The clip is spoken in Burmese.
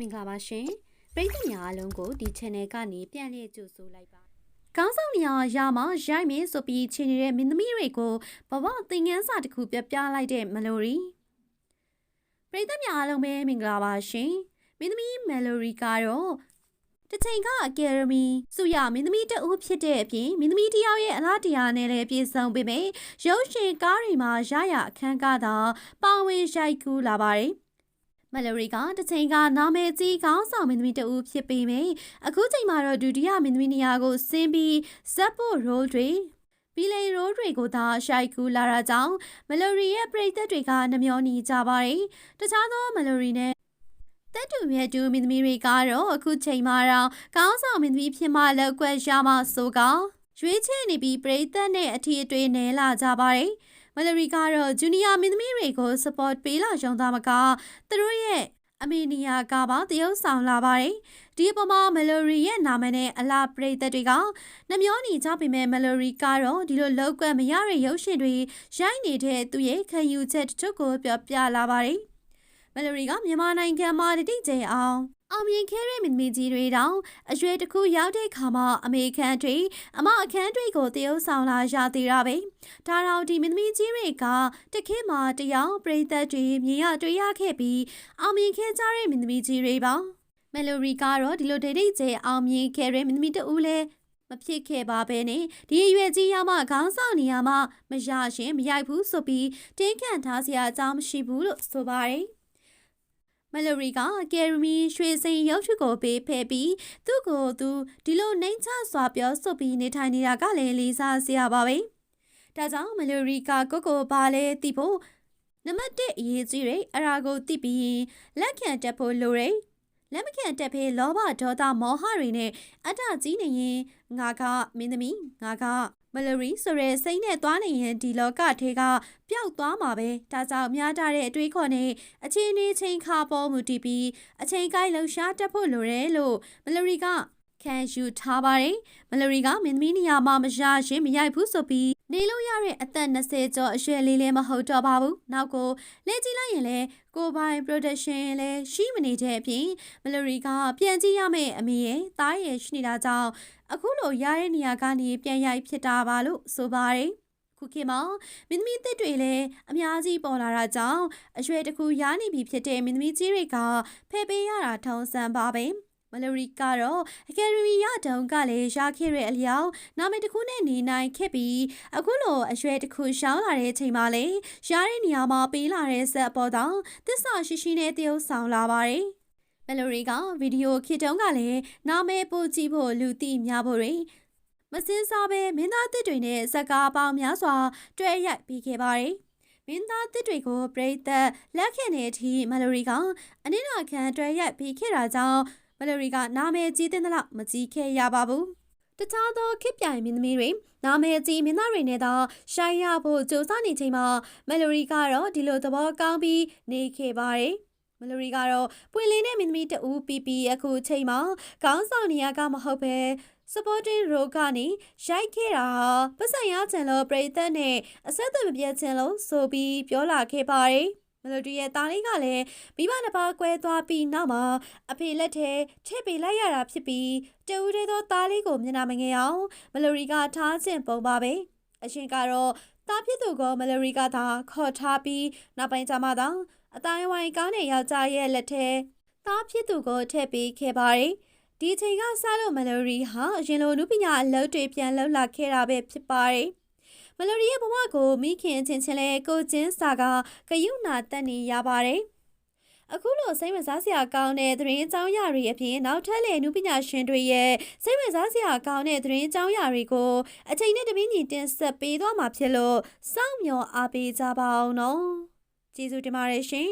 မင်္ဂလာပါရှင်ပရိသတ်များအားလုံးကိုဒီ channel ကနေပြန်လည်ကြိုဆိုလိုက်ပါကောင်းဆောင်နေရာရာမှာရိုက်မင်းဆိုပြီးခြေနေတဲ့မင်းသမီးတွေကိုဘဝသင်ခန်းစာတစ်ခုပြပြလိုက်တဲ့မလိုရီပရိသတ်များအားလုံးပဲမင်္ဂလာပါရှင်မင်းသမီးမလိုရီကတော့တချိန်ကအကယ်ဒမီစုရမင်းသမီးတအုပ်ဖြစ်တဲ့အပြင်မင်းသမီးတယောက်ရဲ့အလားတရားနဲ့လည်းပြည့်စုံပေမဲ့ရုပ်ရှင်ကားတွေမှာရရအခန်းကားသာပါဝင်ရိုက်ကူးလာပါတယ် မလရီကတစ်ချိန်ကနာမည်ကြီးခေါင်းဆောင်မင်းသမီးတဦးဖြစ်ပေမယ့်အခုချိန်မှာတော့ဒုတိယမင်းသမီးနေရာကိုဆင်းပြီးဇက်ဖို့ရိုးတွေဘီလေရိုးတွေကိုသာရှိုက်ကူလာတာကြောင့်မလရီရဲ့ပရိသတ်တွေကနှမျောနေကြပါတယ်တခြားသောမလရီနဲ့တက်တူမြတ်တူမင်းသမီးတွေကတော့အခုချိန်မှာတော့ကောင်းဆောင်မင်းသမီးဖြစ်မှလောက်ကွက်ရမှဆိုကရွေးချယ်နေပြီးပရိသတ်နဲ့အထီးအတွေ့နဲလာကြပါတယ် မလရီကတော့ဂျူနီယာမင်းသမီးတွေကို support ပေးလာရုံသားမကသူတို့ရဲ့အမေနီယာကပါတရုပ်ဆောင်လာပါတယ်ဒီအပေါ်မှာမလိုရီရဲ့နာမည်နဲ့အလားပရိသတ်တွေကနှမျောနေကြပေမဲ့မလိုရီကတော့ဒီလိုလောက်ကွက်မရတဲ့ရုပ်ရှင်တွေရိုက်နေတဲ့သူရဲ့ခံယူချက်တချို့ကိုပြောပြလာပါတယ်မလိုရီကမြန်မာနိုင်ငံမှာတတိကျအောင် အောင်မြင်ခဲ့တဲ့မင်းမင်းကြီးတွေတောင်အရွယ်တစ်ခုရောက်တဲ့ခါမှာအမေခန်းတွေအမအခန်းတွေကိုတရုပ်ဆောင်လာရသေးတာပဲဒါတော့ဒီမင်းမင်းကြီးတွေကတခေတ်မှာတယောက်ပြိသက်တွေမြင်ရတွေ့ရခဲ့ပြီးအောင်မြင်ခဲ့ကြတဲ့မင်းသမီးကြီးတွေပါမယ်လိုရီကတော့ဒီလိုဒိတ်ဒိတ်ကျအောင်မြင်ခဲ့တဲ့မင်းသမီးတူလဲမဖြစ်ခဲ့ပါဘဲနဲ့ဒီအရွယ်ကြီးရမှခေါင်းဆောင်နေရမှမရရှင်မရိုက်ဘူးဆိုပြီးတင်းခန့်ထားစရာအကြောင်းမရှိဘူးလို့ဆိုပါတယ် မလိုရီကကယ်ရမီရွှေစိန်ရုပ်ထုကိုပေးဖဲပြီးသူ့ကိုသူဒီလိုနှိမ်ချစွာပြောဆိုပြီးနေထိုင်နေတာကလည်းလေးစားစရာပါပဲ။ဒါကြောင့်မလိုရီကကိုကိုဘာလဲသိဖို့နံပါတ်1အရေးကြီးတယ်အရာကိုသိပြီးလက်ခံတက်ဖို့လိုတယ်။လက်မခံတက်ဖေးလောဘဒေါသမောဟတွေနဲ့အတ္တကြီးနေရင်ငါကမင်းသမီးငါက မလရီဆိုရဲစိတ်နဲ့သွားနေရင်ဒီလောကထဲကပျောက်သွားမှာပဲဒါကြောင့်များတာတဲ့အတွေးခေါ်နဲ့အချင်းနေချင်းခါပေါ်မူတည်ပြီးအချိန်ကိုက်လှရှားတက်ဖို့လိုတယ်လို့မလရီကခံယူထားပါတယ်မလရီကမင်းသမီးနေရာမှာမရရင်မရိုက်ဘူးဆိုပြီး နေလို့ရတဲ့အသက်20ကျော်အရွယ်လေးလည်းမဟုတ်တော့ပါဘူးနောက်ကိုလဲကြည့်လိုက်ရင်လည်းကိုပိုင် production လည်းရှိမနေတဲ့အပြင်မလရီကပြန်ကြည့်ရမယ့်အမေရဲ့တားရဲ့ရှိနေတာကြောင့်အခုလိုရတဲ့နေရာကနေပြန်ရိုက်ဖြစ်တာပါလို့ဆိုပါတယ်ခုခေတ်မှာမင်းသမီးသစ်တွေလည်းအများကြီးပေါ်လာတာကြောင့်အရွယ်တစ်ခုရနေပြီဖြစ်တဲ့မင်းသမီးကြီးတွေကဖယ်ပေးရတာထုံးစံပါပဲ။ မလိုရီကတော့အကယ်ဒမီရတုံကလည်းရခဲ့တဲ့အလျောက်နာမည်တစ်ခုနဲ့နေနိုင်ခဲ့ပြီးအခုလိုအရွယ်တစ်ခုရှောင်းလာတဲ့အချိန်မှာလေရတဲ့နေရာမှာပေးလာတဲ့ဆက်အပေါ်တော့သစ္စာရှိရှိနဲ့တရုပ်ဆောင်လာပါတယ်မလိုရီကဗီဒီယိုခေတုံးကလည်းနာမည်ပို့ကြည့်ဖို့လူသိများဖို့တွေမစင်းစားပဲမင်းသားတစ်တွေနဲ့ဇက်ကားပေါင်းများစွာတွဲရိုက်ပြီးခဲ့ပါတယ်မင်းသားတစ်တွေကိုပြိသက်လက်ခံတဲ့အထိမလိုရီကအနည်းနာခံတွဲရိုက်ပြီးခဲ့တာကြောင့် မလရီကနာမည်ကြီးတဲ့လောက်မကြီးခဲ့ရပါဘူးတခြားသောခစ်ပြိုင်မင်းသမီးတွေနာမည်ကြီးမင်းသားတွေနဲ့သာရှိုင်းရဖို့ကြိုးစားနေချိန်မှာမယ်လိုရီကတော့ဒီလိုသဘောကောင်းပြီးနေခဲ့ပါတယ်မလိုရီကတော့ပွင့်လင်းတဲ့မင်းသမီးတူပီပီအခုချိန်မှာခေါင်းဆောင်နေရကမဟုတ်ပဲ supporting role ကနေရိုက်ခဲ့တာပတ်စံရချင်လို့ပြည်သက်နဲ့အဆက်အသွယ်မပြတ်ချင်လို့ဆိုပြီးပြောလာခဲ့ပါတယ် မလိုဒီရဲ့တားလေးကလည်းမိဘနှစ်ပါးကွဲသွားပြီးနောက်မှာအဖေလက်ထဲထည့်ပေးလိုက်ရတာဖြစ်ပြီးတဦးတည်းသောတားလေးကိုမျက်နှာမငယ်အောင်မလိုရီကထားခြင်းပုံပါပဲအရှင်ကတော့တားဖြစ်သူကမလိုရီကသာခေါ်ထားပြီးနောက်ပိုင်းကျမှသာအတိုင်းဝိုင်းကောင်းတဲ့ယောက်ျားရဲ့လက်ထဲတားဖြစ်သူကိုထည့်ပေးခဲ့ပါတယ်ဒီချိန်ကစလို့မလိုရီဟာအရင်လိုနုပညာအလုပ်တွေပြန်လှုပ်လာခဲ့တာပဲဖြစ်ပါတယ် မလိုရီရဲ့ဘဝကိုမိခင်ချင်းချင်းလဲကိုချင်းစာကဂယုနာတက်နေရပါတယ်အခုလိုစိတ်ဝင်စားစရာကောင်းတဲ့သတင်းအကြောင်းအရာတွေအပြင်နောက်ထပ်လည်းနုပညာရှင်တွေရဲ့စိတ်ဝင်စားစရာကောင်းတဲ့သတင်းအကြောင်းအရာတွေကိုအချိန်နဲ့တပင်းညီတင်ဆက်ပေးသွားမှာဖြစ်လို့စောင့်မျှော်အားပေးကြပါအောင်နော်ကျေးဇူးတင်ပါတယ်ရှင်